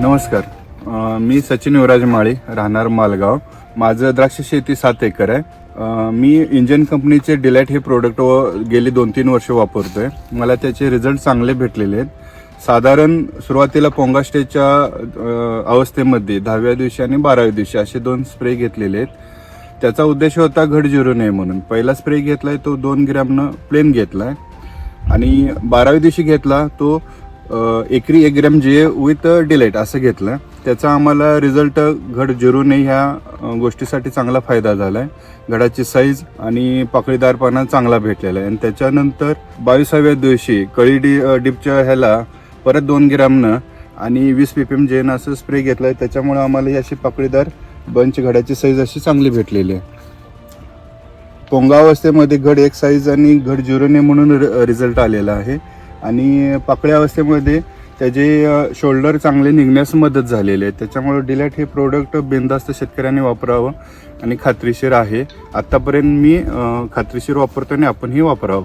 नमस्कार. मी सचिन युवराज माळी राहणार मालगाव. माझं द्राक्ष शेती सात एकर आहे. मी इंजिन कंपनीचे डिलाईट हे प्रोडक्ट व गेली दोन तीन वर्ष वापरतोय. मला त्याचे रिझल्ट चांगले भेटलेले आहेत. साधारण सुरुवातीला पोंगा स्टेजच्या अवस्थेमध्ये दहाव्या दिवशी आणि बाराव्या दिवशी असे दोन स्प्रे घेतलेले आहेत. त्याचा उद्देश होता घट जिरू नये म्हणून. पहिला स्प्रे घेतला आहे तो दोन ग्रॅमनं प्लेन घेतला आहे आणि बाराव्या दिवशी घेतला तो एकरी एक ग्रॅम जे विथ डिलेट असं घेतलं. त्याचा आम्हाला रिझल्ट घड जिरू नये ह्या गोष्टीसाठी चांगला फायदा झाला आहे घडाची साईज आणि पाकळीदारपणा चांगला भेटलेला आहे. आणि त्याच्यानंतर बावीसाव्या दिवशी कळी डी डिपच्या ह्याला परत दोन ग्रॅमनं आणि वीस पी पी एम जेन असं स्प्रे घेतलं आहे त्याच्यामुळे आम्हाला ही अशी पाकळीदार बंच घडाची साईज अशी चांगली भेटलेली आहे. पोंगावस्थेमध्ये घड एक साईज आणि घड जिरोने म्हणून रिझल्ट आलेला आहे. आणि पाकळ्या अवस्थेमध्ये त्याचे शोल्डर चांगले निघण्यास मदत झालेली आहे. त्याच्यामुळे डिलेट हे प्रोडक्ट बिंदास्त शेतकऱ्यांनी वापरावं आणि खात्रीशीर आहे. आत्तापर्यंत मी खात्रीशीर वापरतो आणि आपणही वापरावं.